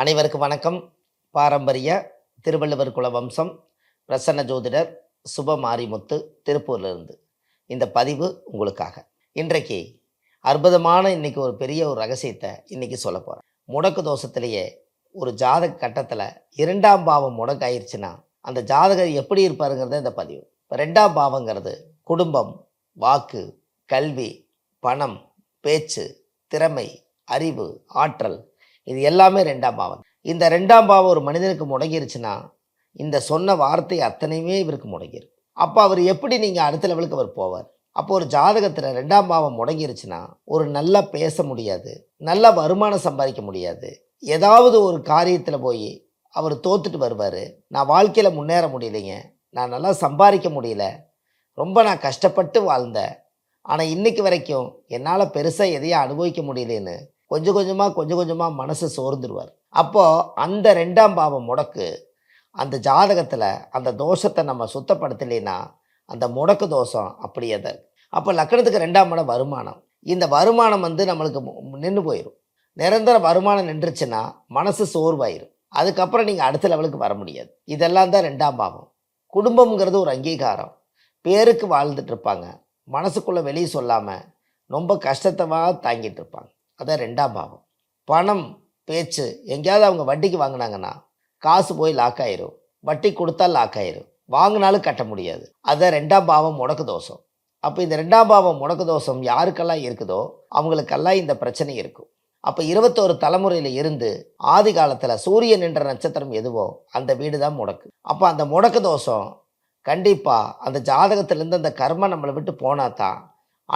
அனைவருக்கும் வணக்கம். பாரம்பரிய திருவள்ளுவர் குல வம்சம் பிரசன்ன ஜோதிடர் சுப மாரிமுத்து திருப்பூர்லேருந்து. இந்த பதிவு உங்களுக்காக. இன்றைக்கு அற்புதமான இன்னைக்கு ஒரு பெரிய ஒரு ரகசியத்தை இன்னைக்கு சொல்ல போகிறேன் முடக்கு தோஷத்திலேயே ஒரு ஜாதக கட்டத்தில் இரண்டாம் பாவம் முடக்காயிருச்சுன்னா அந்த ஜாதகர் எப்படி இருப்பாருங்கிறத இந்த பதிவு. இப்போ ரெண்டாம் பாவங்கிறது குடும்பம் வாக்கு கல்வி பணம் பேச்சு திறமை அறிவு ஆற்றல் இது எல்லாமே ரெண்டாம் பாவம். இந்த ரெண்டாம் பாவம் ஒரு மனிதனுக்கு முடங்கிருச்சுன்னா இந்த சொன்ன வார்த்தை அத்தனையுமே இவருக்கு முடங்கிரும். அப்போ அவர் எப்படி நீங்கள் அடுத்த லெவலுக்கு அவர் போவார்? அப்போ ஒரு ஜாதகத்தில் ரெண்டாம் பாவம் முடங்கிருச்சுன்னா ஒரு நல்லா பேச முடியாது நல்ல வருமானம் சம்பாதிக்க முடியாது. ஏதாவது ஒரு காரியத்தில் போய் அவர் தோத்துட்டு வருவார். நான் வாழ்க்கையில் முன்னேற முடியலைங்க நான் நல்லா சம்பாதிக்க முடியல ரொம்ப நான் கஷ்டப்பட்டு வாழ்ந்தேன். ஆனால் இன்னைக்கு வரைக்கும் என்னால் பெருசாக எதையும் அனுபவிக்க முடியலன்னு கொஞ்சம் கொஞ்சமாக கொஞ்சம் கொஞ்சமாக மனசு சோர்ந்துருவார். அப்போது அந்த ரெண்டாம் பாவம் முடக்கு அந்த ஜாதகத்தில் அந்த தோஷத்தை நம்ம சுத்தப்படுத்தலைன்னா அந்த முடக்கு தோஷம் அப்படியே தான் அப்போ லக்கணத்துக்கு ரெண்டாம் இடம் வருமானம். இந்த வருமானம் வந்து நம்மளுக்கு நின்று போயிடும் நிரந்தர வருமானம் நின்றுச்சுன்னா மனசு சோர்வாயிரும். அதுக்கப்புறம் நீங்கள் அடுத்த லெவலுக்கு வர முடியாது. இதெல்லாம் தான் ரெண்டாம் பாவம். குடும்பம்ங்கிறது ஒரு அங்கீகாரம். பேருக்கு வாழ்ந்துட்டு இருப்பாங்க. மனசுக்குள்ளே வெளியே சொல்லாமல் ரொம்ப கஷ்டத்தவா தாங்கிட்டு இருப்பாங்க. அதான் ரெண்டாம் பாவம். பணம் பேச்சு எங்கேயாவது அவங்க வட்டிக்கு வாங்கினாங்கன்னா காசு போய் லாக் ஆயிரும். வட்டி கொடுத்தா லாக் ஆயிரும். வாங்கினாலும் கட்ட முடியாது. அதான் ரெண்டாம் பாவம் முடக்கு தோஷம். அப்போ இந்த ரெண்டாம் பாவம் முடக்கு தோஷம் யாருக்கெல்லாம் இருக்குதோ அவங்களுக்கெல்லாம் இந்த பிரச்சனை இருக்கும். அப்போ இருபத்தோரு தலைமுறையில் இருந்து ஆதி காலத்தில் சூரியன் என்ற நட்சத்திரம் எதுவோ அந்த வீடு தான் முடக்கு. அப்போ அந்த முடக்கு தோஷம் கண்டிப்பாக அந்த ஜாதகத்திலேருந்து அந்த கர்மம் நம்மளை விட்டு போனால் தான்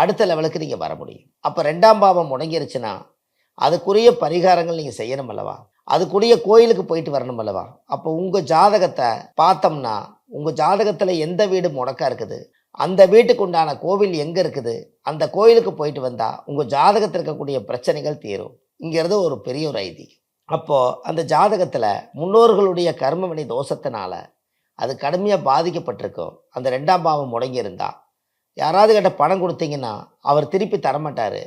அடுத்த லெவலுக்கு நீங்கள் வர முடியும். அப்போ ரெண்டாம் பாவம் முடங்கிருச்சுன்னா அதுக்குரிய பரிகாரங்கள் நீங்கள் செய்யணும் அல்லவா? அதுக்குரிய கோயிலுக்கு போயிட்டு வரணும் அல்லவா? அப்போ உங்கள் ஜாதகத்தை பார்த்தோம்னா உங்கள் ஜாதகத்தில் எந்த வீடு முடக்கா இருக்குது? அந்த வீட்டுக்கு உண்டான கோவில் எங்கே இருக்குது? அந்த கோயிலுக்கு போயிட்டு வந்தால் உங்கள் ஜாதகத்தில் இருக்கக்கூடிய பிரச்சனைகள் தீரும். இங்கிறது ஒரு பெரிய ஒரு ஐதீகம். அப்போது அந்த ஜாதகத்தில் முன்னோர்களுடைய கர்மவினை தோஷத்தினால அது கடுமையாக பாதிக்கப்பட்டிருக்கும். அந்த ரெண்டாம் பாவம் முடங்கியிருந்தால் யாராவது கிட்ட பணம் கொடுத்தீங்கன்னா அவர் திருப்பி தரமாட்டார்.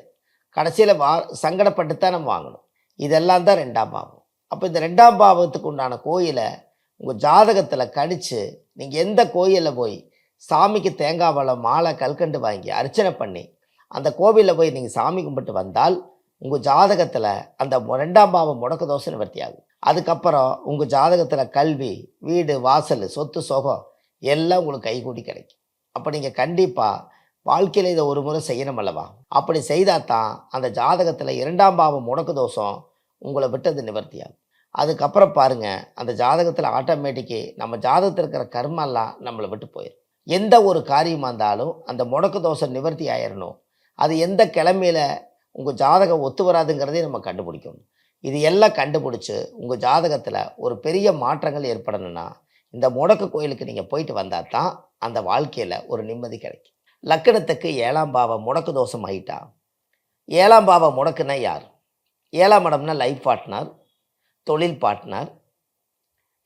கடைசியில் வா சங்கடப்பட்டு தான் நம்ம வாங்கணும். இதெல்லாம் தான் ரெண்டாம் பாவம். அப்போ இந்த ரெண்டாம் பாவத்துக்கு உண்டான கோயிலை உங்கள் ஜாதகத்தில் கடித்து நீங்கள் எந்த கோயிலில் போய் சாமிக்கு தேங்காய் பழம் மாலை கல்கண்டு வாங்கி அர்ச்சனை பண்ணி அந்த கோவிலில் போய் நீங்கள் சாமி கும்பிட்டு வந்தால் உங்கள் ஜாதகத்தில் அந்த ரெண்டாம் பாவம் முடக்க தோசை நிவர்த்தி ஆகும். அதுக்கப்புறம் உங்கள் ஜாதகத்தில் கல்வி வீடு வாசல் சொத்து சுகம் எல்லாம் உங்களுக்கு கைகூடி கிடைக்கும். அப்போ நீங்கள் கண்டிப்பாக வாழ்க்கையில் இதை ஒரு முறை செய்யணும் அல்லவா? அப்படி செய்தால் தான் அந்த ஜாதகத்தில் இரண்டாம் பாவம் முடக்கு தோஷம் உங்களை விட்டது நிவர்த்தியாகும். அதுக்கப்புறம் பாருங்கள் அந்த ஜாதகத்தில் ஆட்டோமேட்டிக்கு நம்ம ஜாதகத்தில் இருக்கிற கர்மெல்லாம் நம்மளை விட்டு போயிடும் எந்த ஒரு காரியமாக இருந்தாலும் அந்த முடக்கு தோஷம் நிவர்த்தி ஆயிடணும் அது எந்த கிழமையில் உங்கள் ஜாதகம் ஒத்து வராதுங்கிறதையும் நம்ம கண்டுபிடிக்கணும். இது எல்லாம் கண்டுபிடிச்சி உங்கள் ஜாதகத்தில் ஒரு பெரிய மாற்றங்கள் ஏற்படணும்னா இந்த முடக்கு கோயிலுக்கு நீங்கள் போயிட்டு வந்தால் தான் அந்த வாழ்க்கையில் ஒரு நிம்மதி கிடைக்கும். லக்கணத்துக்கு ஏழாம் பாவம் முடக்கு தோஷம் ஆகிட்டா ஏழாம் பாவம் முடக்குன்னா யார்? ஏழாம் இடம்னா லைஃப் பார்ட்னர் தொழில் பார்ட்னர்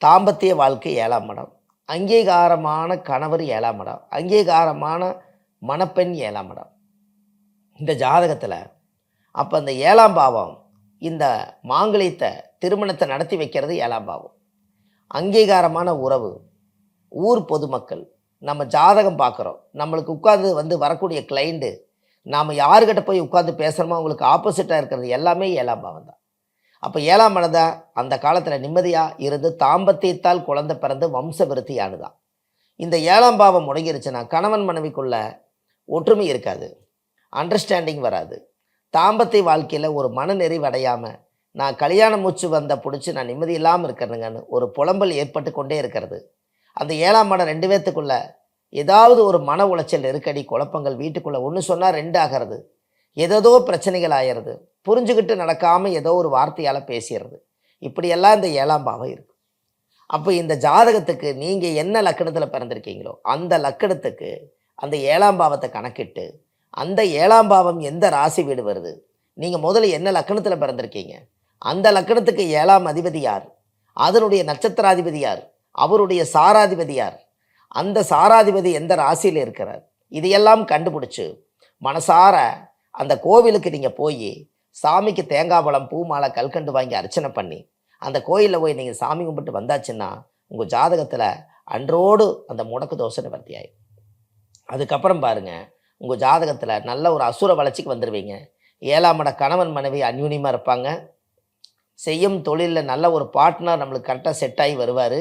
தாம்பத்திய வாழ்க்கை ஏழாம் இடம். அங்கீகாரமான கணவர் ஏழாம் இடம். அங்கீகாரமான மணப்பெண் ஏழாம் இடம். இந்த ஜாதகத்தில் அப்போ அந்த ஏழாம் பாவம் இந்த மாங்கலியத்தை திருமணத்தை நடத்தி வைக்கிறது ஏழாம் பாவம். அங்கீகாரமான உறவு ஊர் பொதுமக்கள் நம்ம ஜாதகம் பார்க்குறோம். நம்மளுக்கு உட்காந்து வந்து வரக்கூடிய கிளைண்ட்டு நாம் யாருக்கிட்ட போய் உட்காந்து பேசுகிறோமோ அவங்களுக்கு ஆப்போசிட்டாக இருக்கிறது எல்லாமே ஏழாம் பாவம் தான். அப்போ ஏழாம் மனதா அந்த காலத்தில் நிம்மதியாக இருந்து தாம்பத்தியத்தால் குழந்தை பிறந்து வம்ச விருத்தியானுதான் இந்த ஏழாம் பாவம் முடங்கிருச்சுன்னா கணவன் மனைவிக்குள்ள ஒற்றுமை இருக்காது. அண்டர்ஸ்டாண்டிங் வராது. தாம்பத்திய வாழ்க்கையில் ஒரு மன அடையாமல் நான் கல்யாண மூச்சு வந்த பிடிச்சி நான் நிம்மதி இல்லாமல் இருக்கிறேங்கன்னு ஒரு புலம்பல் ஏற்பட்டு கொண்டே இருக்கிறது. அந்த ஏழாம் மனம் ரெண்டு பேர்த்துக்குள்ள ஏதாவது ஒரு மன உளைச்சல் நெருக்கடி குழப்பங்கள் வீட்டுக்குள்ளே. ஒன்று சொன்னால் ரெண்டு ஆகிறது. ஏதேதோ பிரச்சனைகள் ஆகிறது புரிஞ்சுக்கிட்டு நடக்காமல் ஏதோ ஒரு வார்த்தையால் பேசிடுறது இப்படியெல்லாம் இந்த ஏழாம் பாவம் இருக்கு. அப்போ இந்த ஜாதகத்துக்கு நீங்கள் என்ன லக்கணத்தில் பிறந்திருக்கீங்களோ அந்த லக்கணத்துக்கு அந்த ஏழாம் பாவத்தை கணக்கிட்டு அந்த ஏழாம் பாவம் எந்த ராசி வீடு வருது? நீங்கள் முதல்ல என்ன லக்கணத்தில் பிறந்திருக்கீங்க? அந்த லக்கணத்துக்கு ஏழாம் அதிபதி யார்? அதனுடைய நட்சத்திராதிபதி யார்? அவருடைய சாராதிபதி யார் அந்த சாராதிபதி எந்த ராசியில் இருக்கிறார்? இதையெல்லாம் கண்டுபிடிச்சு மனசார அந்த கோவிலுக்கு நீங்கள் போய் சாமிக்கு தேங்காய் பழம் பூ மாலை கல்கண்டு வாங்கி அர்ச்சனை பண்ணி அந்த கோயிலில் போய் நீங்கள் சாமி கும்பிட்டு வந்தாச்சுன்னா உங்கள் ஜாதகத்தில் அன்றோடு அந்த முடக்கு தோசை நிவர்த்தி அதுக்கப்புறம் பாருங்கள் உங்கள் ஜாதகத்தில் நல்ல ஒரு அசுர வளர்ச்சிக்கு வந்துடுவீங்க ஏழாம் இட கணவன் மனைவி அந்யூனியமாக இருப்பாங்க. செய்யும் தொழிலில் நல்ல ஒரு பார்ட்னர் நம்மளுக்கு கரெக்டாக செட் ஆகி வருவார்.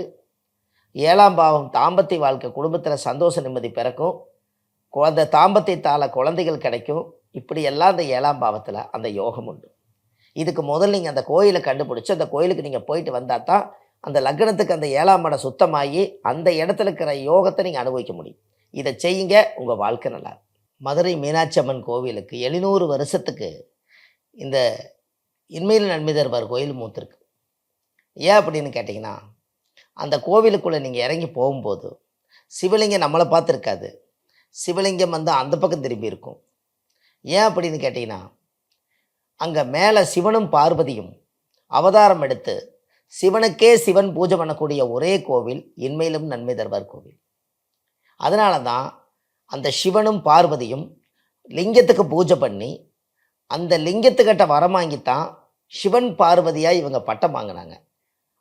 ஏழாம் பாவம் தாம்பத்திய வாழ்க்கை குடும்பத்தில் சந்தோஷ நிம்மதி பிறக்கும். குழந்தை தாம்பத்தியத்தால் குழந்தைகள் கிடைக்கும். இப்படியெல்லாம் அந்த ஏழாம் பாவத்தில் அந்த யோகம் உண்டு. இதுக்கு முதல்ல நீங்கள் அந்த கோயிலை கண்டுபிடிச்சி அந்த கோயிலுக்கு நீங்கள் போயிட்டு வந்தால் தான் அந்த லக்னத்துக்கு அந்த ஏழாம் இடம் சுத்தமாகி அந்த இடத்துல இருக்கிற யோகத்தை நீங்கள் அனுபவிக்க முடியும். இதை செய்யுங்க உங்கள் வாழ்க்கை நல்லா மதுரை மீனாட்சி அம்மன் கோவிலுக்கு எழுநூறு வருஷத்துக்கு இந்த இன்மையில் நன்மை தருவார் கோயில் மூத்திருக்கு. ஏன் அப்படின்னு கேட்டிங்கன்னா அந்த கோவிலுக்குள்ளே நீங்கள் இறங்கி போகும்போது சிவலிங்கம் நம்மளை பார்த்துருக்காது. சிவலிங்கம் வந்து அந்த பக்கம் திரும்பி இருக்கும். ஏன் அப்படின்னு கேட்டிங்கன்னா அங்கே மேலே சிவனும் பார்வதியும் அவதாரம் எடுத்து சிவனுக்கே சிவன் பூஜை பண்ணக்கூடிய ஒரே கோவில் இன்மையிலும் நன்மை தருவார் கோவில். அதனால தான் அந்த சிவனும் பார்வதியும் லிங்கத்துக்கு பூஜை பண்ணி அந்த லிங்கத்துக்கிட்ட வரம் வாங்கித்தான் சிவன் பார்வதியாக இவங்க பட்டம் வாங்கினாங்க.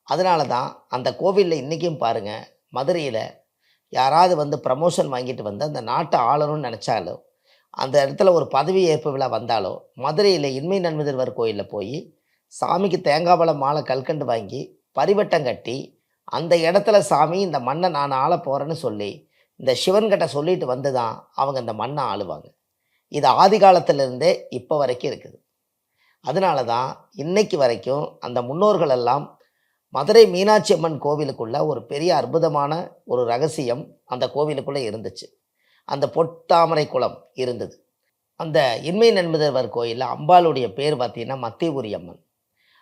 அதனால தான் அந்த கோவிலில் இன்றைக்கும் பாருங்கள் மதுரையில் யாராவது வந்து ப்ரமோஷன் வாங்கிட்டு வந்து அந்த நாட்டை ஆளணும்னு நினச்சாலோ அந்த இடத்துல ஒரு பதவி ஏற்பு விழா வந்தாலோ மதுரையில் இன்மை நன்மதிர்வர் கோயிலில் போய் சாமிக்கு தேங்காய் பழம் மாலை கல்கண்டு வாங்கி பரிவட்டம் கட்டி அந்த இடத்துல சாமி இந்த மண்ணை நான் ஆள போகிறேன்னு சொல்லி இந்த சிவன்கிட்ட சொல்லிட்டு வந்து தான் அவங்க இந்த மண்ணை ஆளுவாங்க. இது ஆதி காலத்திலிருந்தே இப்போ வரைக்கும் இருக்குது. அதனால தான் இன்னைக்கு வரைக்கும் அந்த முன்னோர்கள் எல்லாம் மதுரை மீனாட்சி அம்மன் கோவிலுக்குள்ள ஒரு பெரிய அற்புதமான ஒரு ரகசியம் அந்த கோவிலுக்குள்ளே இருந்துச்சு. அந்த பொட்டாமரை குளம் இருந்தது. அந்த இன்மை நண்பதேவர் கோயிலில் அம்பாளுடைய பேர் பார்த்தீங்கன்னா மத்தியபுரி அம்மன்.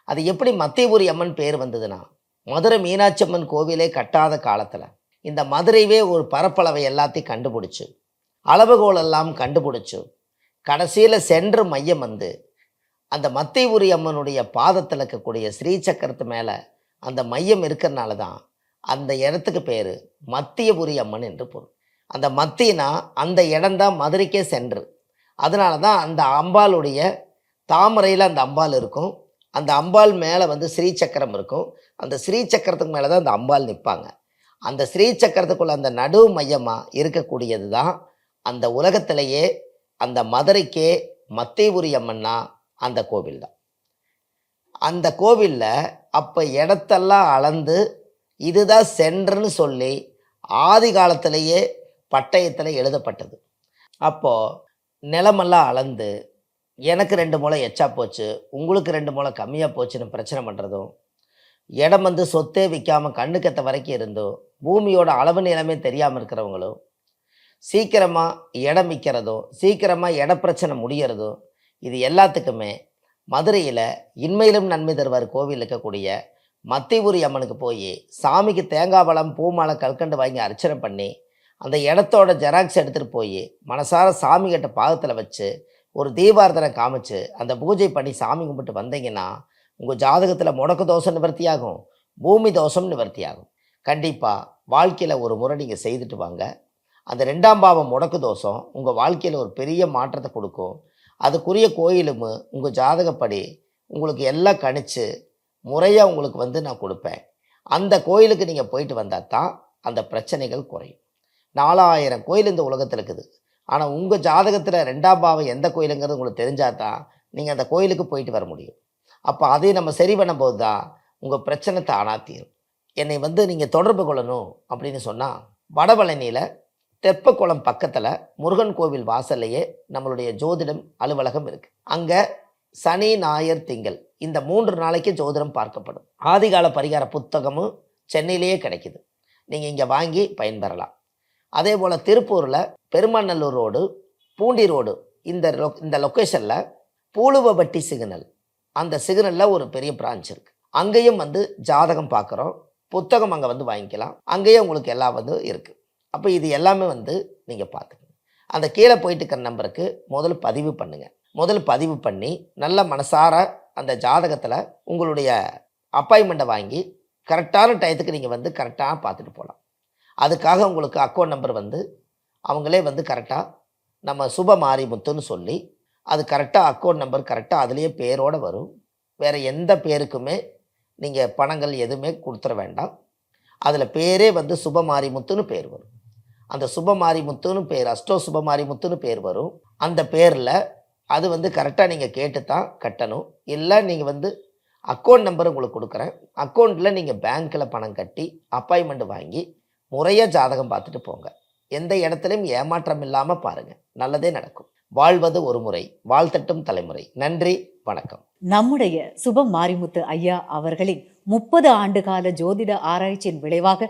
அது எப்படி மத்தியபுரி அம்மன் பேர் வந்ததுன்னா மதுரை மீனாட்சி அம்மன் கோவிலே கட்டாத காலத்தில் இந்த மதுரைவே ஒரு பரப்பளவை எல்லாத்தையும் கண்டுபிடிச்சு அளவுகோல் எல்லாம் கண்டுபிடிச்சு கடைசியில் சென்று மையம் வந்து அந்த மத்தியபுரி அம்மனுடைய பாதத்தில் இருக்கக்கூடிய ஸ்ரீசக்கரத்து மேலே அந்த மையம் இருக்கிறனால தான் அந்த இடத்துக்கு பேர் மத்தியபுரி அம்மன் என்று பொருள். அந்த மத்தினா அந்த இடம்தான் மதுரைக்கே சென்று. அதனால தான் அந்த அம்பாளுடைய தாமரையில் அந்த அம்பாள் இருக்கும். அந்த அம்பாள் மேலே வந்து ஸ்ரீசக்கரம் இருக்கும். அந்த ஸ்ரீசக்கரத்துக்கு மேலே தான் அந்த அம்பாள் நிற்பாங்க அந்த ஸ்ரீசக்கரத்துக்குள்ள அந்த நடு மையமாக இருக்கக்கூடியது தான் அந்த உலகத்திலேயே அந்த மதுரைக்கே மத்தியபுரி அம்மன்னா அந்த கோவில் தான் அந்த கோவிலில் அப்போ இடத்தெல்லாம் அளந்து இதுதான் சென்றுன்னு சொல்லி ஆதி காலத்திலேயே பட்டயத்தில் எழுதப்பட்டது. அப்போது நிலமெல்லாம் அளந்து எனக்கு ரெண்டு முளை எச்சா போச்சு உங்களுக்கு ரெண்டு முளை கம்மியாக போச்சுன்னு பிரச்சனை பண்ணுறதும் இடம் வந்து சொத்தே விற்காமல் கண்ணுக்கத்த வரைக்கும் இருந்தோ பூமியோட அளவு நிலமே தெரியாமல் இருக்கிறவங்களும் சீக்கிரமாக இடம் விற்கிறதோ சீக்கிரமாக இட பிரச்சனை முடியறதோ இது எல்லாத்துக்குமே மதுரையில் இன்மையிலும் நன்மை தருவார் கோவில் இருக்கக்கூடிய மத்திபுரி அம்மனுக்கு போய் சாமிக்கு தேங்காய் பழம் பூமாலை கல்கண்டு வாங்கி அர்ச்சனை பண்ணி அந்த இடத்தோட ஜெராக்ஸ் எடுத்துகிட்டு போய் மனசார சாமி கிட்ட பாகத்தில் வச்சு ஒரு தீபார்த்தனை காமிச்சு அந்த பூஜை பண்ணி சாமி கும்பிட்டு வந்தீங்கன்னா உங்கள் ஜாதகத்தில் முடக்கு தோஷம் நிவர்த்தியாகும் பூமி தோஷம் நிவர்த்தியாகும். கண்டிப்பாக வாழ்க்கையில் ஒரு முறை நீங்கள் செய்துட்டு வாங்க. அந்த ரெண்டாம் பாவம் முடக்கு தோஷம் உங்கள் வாழ்க்கையில் ஒரு பெரிய மாற்றத்தை கொடுக்கும். அதுக்குரிய கோயிலும் உங்கள் ஜாதகப்படி உங்களுக்கு எல்லாம் கணிச்சு முறையாக உங்களுக்கு வந்து நான் கொடுப்பேன். அந்த கோயிலுக்கு நீங்கள் போயிட்டு வந்தால் தான் அந்த பிரச்சனைகள் குறையும். நாலாயிரம் கோயில் இந்த உலகத்தில் இருக்குது. ஆனால் உங்கள் ஜாதகத்தில் ரெண்டாம் பாவம் எந்த கோயிலுங்கிறது உங்களுக்கு தெரிஞ்சால் தான் நீங்கள் அந்த கோயிலுக்கு போயிட்டு வர முடியும். அப்போ அதை நம்ம சரி பண்ணும்போது தான் உங்கள் பிரச்சனை தானாக தீரும். என்னை வந்து நீங்கள் தொடர்பு கொள்ளணும் அப்படின்னு சொன்னால் வடபழனியில் தெப்பக்குளம் பக்கத்தில் முருகன் கோவில் வாசல்லையே நம்மளுடைய ஜோதிடம் அலுவலகம் இருக்குது அங்கே சனி ஞாயிறு திங்கள் இந்த மூன்று நாளைக்கு ஜோதிடம் பார்க்கப்படும். ஆதிகால பரிகார புத்தகமும் சென்னையிலேயே கிடைக்குது. நீங்கள் இங்கே வாங்கி பயன்பெறலாம். அதே போல் திருப்பூரில் பெருமாநல்லூர் ரோடு பூண்டி ரோடு இந்த லொ இந்த லொக்கேஷனில் பூலுவபட்டி சிக்னல். அந்த சிக்னலில் ஒரு பெரிய பிரான்ச் இருக்குது அங்கேயும் வந்து ஜாதகம் பார்க்குறோம். புத்தகம் அங்கே வந்து வாங்கிக்கலாம். அங்கேயே உங்களுக்கு எல்லாம் வந்து இருக்குது அப்போ இது எல்லாமே வந்து நீங்கள் பார்த்துக்கணும் அந்த கீழே போயிட்டு இருக்கிற நம்பருக்கு முதல்ல பதிவு பண்ணுங்கள் முதல்ல பதிவு பண்ணி நல்ல மனசார அந்த ஜாதகத்தில் உங்களுடைய அப்பாயின்மெண்ட்டை வாங்கி கரெக்டான டயத்துக்கு நீங்கள் வந்து கரெக்டாக பார்த்துட்டு போகலாம் அதுக்காக உங்களுக்கு அக்கௌண்ட் நம்பர் வந்து அவங்களே வந்து கரெக்டாக நம்ம சுப மாரிமுத்துன்னு சொல்லி அது கரெக்டாக அக்கௌண்ட் நம்பர் கரெக்டாக அதுலேயே பேரோடு வரும். வேறு எந்த பேருக்குமே நீங்கள் பணங்கள் எதுவுமே கொடுத்துட வேண்டாம். அதில் பேரே வந்து சுப மாரிமுத்துன்னு பேர் வரும். அந்த சுபமாரிமுத்துன்னு பேர் அஷ்டோ சுபமாரிமுத்துன்னு பேர் வரும். அந்த பேரில் அது வந்து கரெக்டாக நீங்கள் கேட்டு தான் கட்டணும். இல்லை நீங்கள் வந்து அக்கௌண்ட் நம்பர் உங்களுக்கு கொடுக்குறேன். அக்கௌண்ட்டில் நீங்கள் பேங்க்கில் பணம் கட்டி அப்பாயின்மெண்ட் வாங்கி முறையாக ஜாதகம் பார்த்துட்டு போங்க. எந்த இடத்துலையும் ஏமாற்றம் இல்லாமல் பாருங்கள் நல்லதே நடக்கும். வாழ்வது ஒரு முறை வாழ்த்தட்டும் தலைமுறை. நன்றி வணக்கம். நம்முடைய சுப மாரிமுத்து ஐயா அவர்களின் முப்பது ஆண்டுகால ஜோதிட ஆராய்ச்சியின் விளைவாக